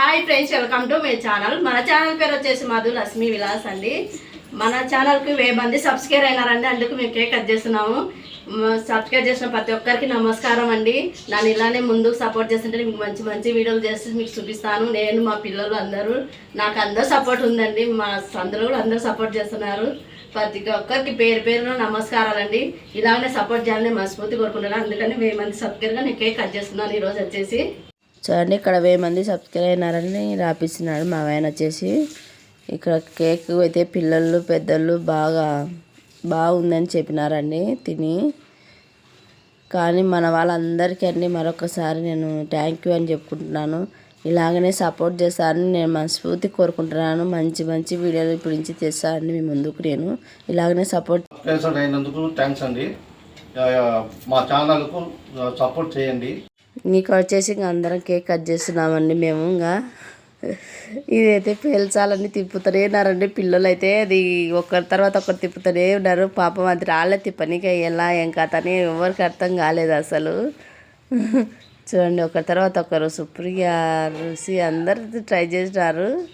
Hi friends welcome to మీ channel మన channel పేరు వచ్చేసి మధు లక్ష్మి విలాస్ అండి. మన ఛానల్కి వెయ్యి మంది సబ్స్క్రైబ్ అయినారండి. అందుకు మేము కేక్ కట్ చేస్తున్నాము సబ్స్క్రైబ్ చేసిన ప్రతి ఒక్కరికి నమస్కారం అండి. నన్ను ఇలానే ముందుకు సపోర్ట్ చేస్తుంటే మీకు మంచి మంచి వీడియోలు చేసి మీకు చూపిస్తాను. నేను మా పిల్లలు అందరూ నాకు అందరూ సపోర్ట్ ఉందండి. మా అందరూ కూడా అందరూ సపోర్ట్ చేస్తున్నారు. ప్రతి ఒక్కరికి పేరు పేరున నమస్కారాలండి ఇలానే సపోర్ట్ చేయాలని మనస్ఫూర్తి కోరుకుంటున్నాను. అందుకని వెయ్యి మంది సబ్స్క్రైబ్గా నేను కేక్ కట్ చేస్తున్నాను. ఈరోజు వచ్చేసి చూడండి ఇక్కడ వెయ్యి మంది సబ్స్క్రైబ్ అయినారని రాపిస్తున్నాడు మా ఆయన వచ్చేసి. ఇక్కడ కేక్ అయితే పిల్లలు పెద్దలు బాగా బాగుందని చెప్పినారండి తిని. కానీ మన వాళ్ళందరికీ అండి మరొకసారి నేను థ్యాంక్ యూ అని చెప్పుకుంటున్నాను. ఇలాగనే సపోర్ట్ చేస్తారని నేను మనస్ఫూర్తి కోరుకుంటున్నాను. మంచి మంచి వీడియోలు ఇప్పుడు నుంచి మీ ముందుకు నేను. ఇలాగనే సపోర్ట్ అయినందుకు థ్యాంక్స్ అండి. మా ఛానల్కు సపోర్ట్ చేయండి. నీకు వచ్చేసి ఇంకా అందరం కేక్ కట్ చేస్తున్నామండి మేము ఇంకా. ఇదైతే పేల్చాలని తిప్పుతూనే ఉన్నారండి. పిల్లలు అయితే అది ఒకరి తర్వాత ఒకరు తిప్పుతూనే ఉన్నారు. పాపం అది రాళ్ళే తిప్పనికే ఎలా ఏం కథ అని ఎవరికి అర్థం కాలేదు అసలు. చూడండి ఒకరి తర్వాత ఒకరు సుప్రియ రుసి అందరు ట్రై చేసినారు.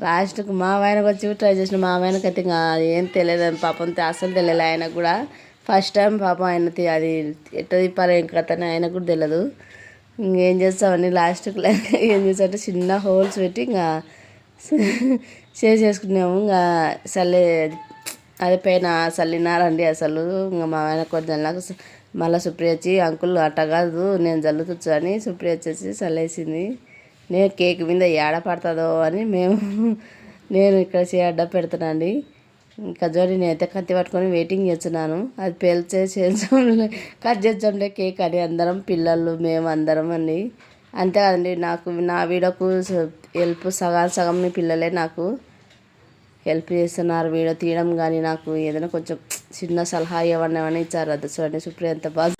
లాస్ట్కి మా ఆయనకు వచ్చి ట్రై చేసిన. మా ఆయనకి అయితే ఇంకా ఏం తెలియదు పాపం అసలు తెలియదు ఆయనకు కూడా. ఫస్ట్ టైం పాపం ఆయన తి- అది ఎట్ట తిప్పాలి ఏం కథ అని ఆయనకు కూడా తెలియదు ఇంకేం చేస్తామని లాస్ట్కి ఏం చేసామంటే చిన్న హోల్స్ పెట్టి ఇంకా చేసేసుకున్నాము ఇంకా చల్లే అదే పైన చల్లినారండి అసలు. ఇంకా మా ఆయన కొంచెం నాకు మళ్ళీ సుప్రియ వచ్చి అంకుల్ అట్ట కాదు నేను జల్లుతచ్చు అని సుప్రియ వచ్చేసి చల్లేసింది నేను కేక్ మీద ఏడ పడుతుందో అని మేము నేను ఇక్కడ చే అడ్డ పెడుతున్నాండి ఇంకా జోడి నేనైతే కత్తి పట్టుకొని వెయిటింగ్ చేస్తున్నాను. అది పేల్చే చేద్దాంలే కట్ చేద్దాంలే కేక్ అని అందరం పిల్లలు మేము అందరం అండి. అంతే కదండి నాకు నా వీడియోకు హెల్ప్ సగం సగం మీ పిల్లలే నాకు హెల్ప్ చేస్తున్నారు. వీడియో తీయడం కానీ నాకు ఏదైనా కొంచెం చిన్న సలహా ఇవ్వండి అని ఇచ్చారు? అది చూడండి సుప్రియ ఎంత బాగా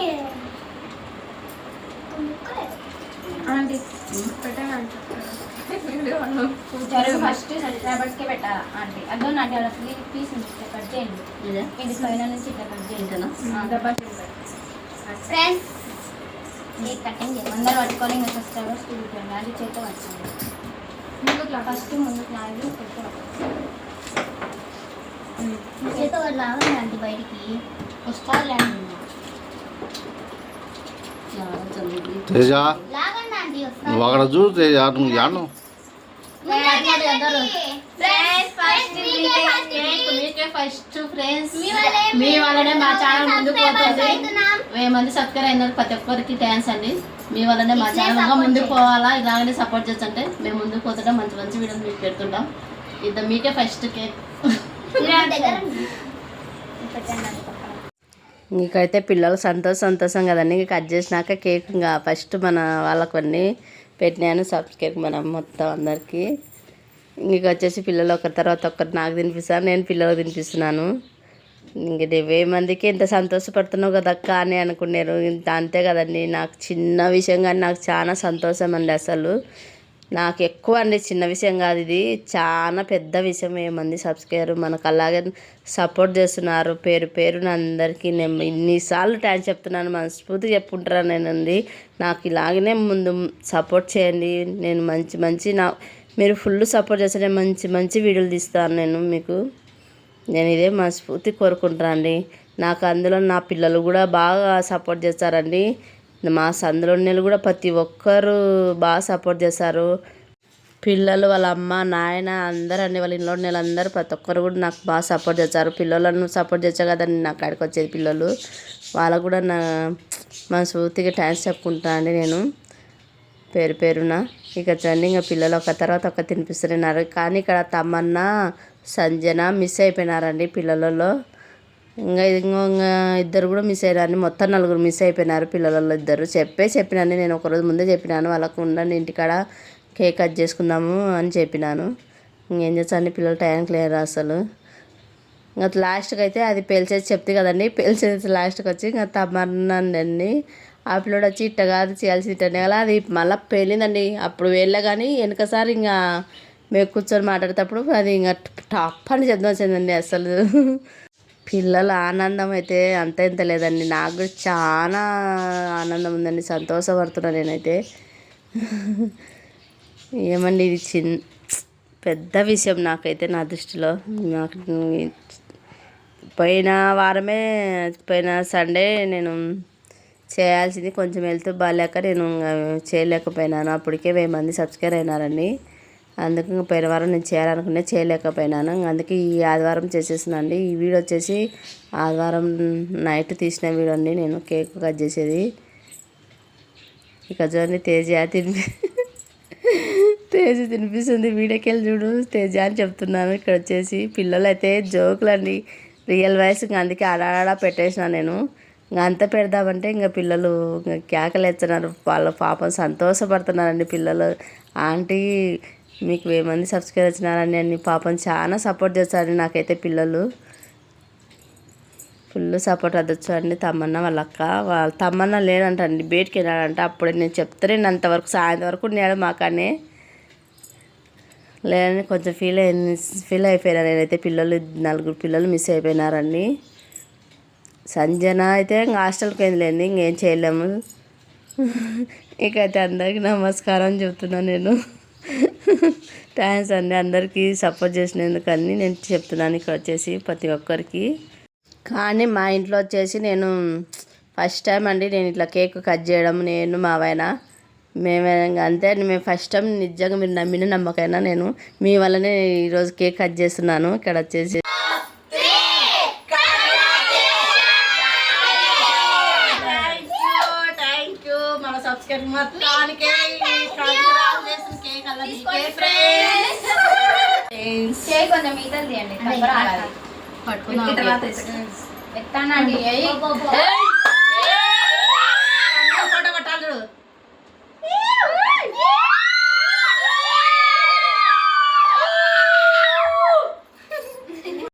ఆంటీ పెట్టండి జరుగు ఫస్ట్ సబ్స్క్రైబర్స్కే పెట్టాలా? ఆంటీ అదో నాటి అలా పీస్ నుంచి కట్ చేయండి. ఇది? పైన నుంచి ఇట్లా కట్ చేయండి. ఫ్రెండ్స్ ఈ కటింగ్ అందరూ పట్టుకొని ఇంకా సబ్స్క్రైబర్స్ చూపించండి అది చేత ముందుకు ఫస్ట్ ముందుకు లాగి. చేత లాగండి అండి బయటికి. తేజ. లాగండి అండి నువ్వు అక్కడ చూడు తేజ నువ్వు యాను ఫస్ట్ ఫ్రెండ్స్ మీ వల్లనే మా ఛానల్ ముందుకు పోతుంది. వెయ్యి మంది సబ్స్క్రైబ్ అయినారు ప్రతి ఒక్కరికి థ్యాంక్స్ అండి. మీ వల్లనే మా ఛానల్ ఇంకా ముందుకు పోవాలా? ఇలాగనే సపోర్ట్ చేస్తుంటే మేము ముందుకు పోతుంటాం మంచి మంచి వీడియోలు మీకు పెడుతుంటాం. ఇద్దరు మీకే ఫస్ట్ కేక్ ఇంకైతే పిల్లలు సంతోషం సంతోషం కదండి. ఇంక కట్ చేసినాక కేక్ ఇంకా ఫస్ట్ మన వాళ్ళకు అన్నీ పెట్టినాను. సబ్స్క్రైబ్ మనం మొత్తం అందరికీ. ఇంక వచ్చేసి పిల్లలు ఒకరి తర్వాత ఒకరు నాకు తినిపిస్తాను నేను పిల్లలకు తినిపిస్తున్నాను. ఇంక వెయ్యి మందికి ఇంత సంతోషపడుతున్నావు కదా అక్క అని అనుకున్నారు. ఇంత అంతే కదండి. నాకు చిన్న విషయం కానీ నాకు చాలా సంతోషం అండి అసలు. నాకు ఎక్కువ అండి చిన్న విషయం కాదు ఇది. చాలా పెద్ద విషయం ఏమంది సబ్స్క్రైబర్ మనకు అలాగే సపోర్ట్ చేస్తున్నారు. పేరు పేరున అందరికీ నేను ఇన్నిసార్లు థ్యాంక్స్ చెప్తున్నాను. మనస్ఫూర్తిగా చెప్పుకుంటారా నేనండి. నాకు ఇలాగనే ముందు సపోర్ట్ చేయండి. నేను మంచి మంచి నా మీరు ఫుల్ సపోర్ట్ చేస్తే నేను మంచి మంచి వీడియోలు తీస్తాను నేను మీకు. నేను ఇదే మనస్ఫూర్తి కోరుకుంటాను అండి. నాకు అందులో నా పిల్లలు కూడా బాగా సపోర్ట్ చేస్తారండి. మా సందులో సందులోళ్ళు కూడా ప్రతి ఒక్కరు బాగా సపోర్ట్ చేశారు. పిల్లలు వాళ్ళ అమ్మ నాయన అందరూ అన్ని వాళ్ళ ఇంట్లో ఉన్న అందరూ ప్రతి ఒక్కరు కూడా నాకు బాగా సపోర్ట్ చేస్తారు పిల్లలను సపోర్ట్ చేసా కదండి నా కాడికి వచ్చేది పిల్లలు. వాళ్ళకు కూడా నా మనస్ఫూర్తిగా థ్యాంక్స్ చెప్పుకుంటా అండి నేను. పేరు పేరున ఇక చండి ఇంకా పిల్లలు ఒక తర్వాత ఒక తినిపిస్తున్నారు కానీ ఇక్కడ తమన్నా సంజన మిస్ అయిపోయినారండి పిల్లలలో. ఇంకా ఇంకో ఇంకా ఇద్దరు కూడా మిస్ అయ్యారండి. మొత్తం నలుగురు మిస్ అయిపోయినారు పిల్లలలో ఇద్దరు. చెప్పే చెప్పినాను నేను ఒకరోజు ముందే చెప్పినాను. వాళ్ళకు ఉండండి ఇంటికాడ కేక్ కట్ చేసుకుందాము అని చెప్పినాను. ఇంకేం చేస్తాను పిల్లలు టైంకి లేరు అసలు. ఇంకా లాస్ట్కి అయితే అది పేల్చేసి చెప్తే కదండి పేల్చేసి లాస్ట్కి వచ్చి ఇంకా తమ్మన్నానండి ఆ పిల్లడు వచ్చి ఇట్ట కాదు చేయాల్సి ఇట్టనే కదా. అది మళ్ళీ పేలిందండి. అప్పుడు వెళ్ళా కానీ వెనకసారి ఇంకా మేము కూర్చొని మాట్లాడేటప్పుడు అది ఇంకా టప్ అని శబ్దం వచ్చిందండి అసలు. పిల్లల ఆనందం అయితే అంత ఇంత లేదండి. నాకు కూడా చాలా ఆనందం ఉందండి సంతోషపడుతున్నా నేనైతే. ఏమండి ఇది చిన్ పెద్ద విషయం నాకైతే నా దృష్టిలో. నాకు పోయిన వారమే పోయిన సండే నేను చేయాల్సింది కొంచెం వెళ్తూ బాగాలేక నేను చేయలేకపోయినాను. అప్పటికే వెయ్యి మంది సబ్స్క్రైబ్ అయినారండి. అందుకు ఇంకా పోయిన వారం నేను చేయాలనుకునే చేయలేకపోయినాను. అందుకే ఈ ఆదివారం చేసేసినండి. ఈ వీడియో వచ్చేసి ఆదివారం నైట్ తీసిన వీడియో అండి. నేను కేక్ కట్ చేసేది. ఇక చూడండి తేజ తినిపి తేజ తినిపిస్తుంది. వీడియోకి వెళ్ళి చూడు తేజ అని చెప్తున్నాను. ఇక్కడ వచ్చేసి పిల్లలు అయితే జోకులు అండి రియల్ వాయిస్ ఇంకా అందుకే ఆడాడా పెట్టేసిన నేను. ఇంకా అంత పెడదామంటే ఇంకా పిల్లలు ఇంకా కేకలు ఎత్తున్నారు వాళ్ళ పాపం సంతోషపడుతున్నారండి పిల్లలు. ఆంటీ మీకు వెయ్యి మంది సబ్స్క్రైబ్ వచ్చినారని అన్ని పాపం చాలా సపోర్ట్ చేస్తారండి నాకైతే పిల్లలు. ఫుల్ సపోర్ట్ అదొచ్చు అండి తమ్మన్న వాళ్ళ అక్క వాళ్ళ తమ్మన్న లేడంటండి బయటికి వెళ్ళాడంట. అప్పుడే నేను చెప్తాను అంతవరకు సాయంత్రం వరకు ఉన్నాడు మాకనే. లేదని కొంచెం ఫీల్ అయింది ఫీల్ అయిపోయినా నేనైతే పిల్లలు నలుగురు పిల్లలు మిస్ అయిపోయినారండి. సంజన అయితే ఇంకా హాస్టల్కి వెళ్ళింది ఇంకేం చేయలేము. ఇకైతే అందరికీ నమస్కారం చెప్తున్నాను నేను. థ్యాంక్స్ అండి. అందరికీ సపోర్ట్ చేసినందుకు అన్నీ నేను చెప్తున్నాను ఇక్కడ వచ్చేసి ప్రతి ఒక్కరికి. కానీ మా ఇంట్లో వచ్చేసి నేను ఫస్ట్ టైం అండి నేను ఇట్లా కేక్ కట్ చేయడం. నేను మా ఆయన మేమే అంతే అండి. మేము ఫస్ట్ టైం నిజంగా మీరు నమ్మిన నమ్మకైనా నేను మీ వల్లనే ఈరోజు కేక్ కట్ చేస్తున్నాను. ఇక్కడ వచ్చేసి మన సబ్స్క్రైబ్ మొత్తానికి కొంచెం మీదలు తీయండి పట్టుకున్నాం ఎత్తానండి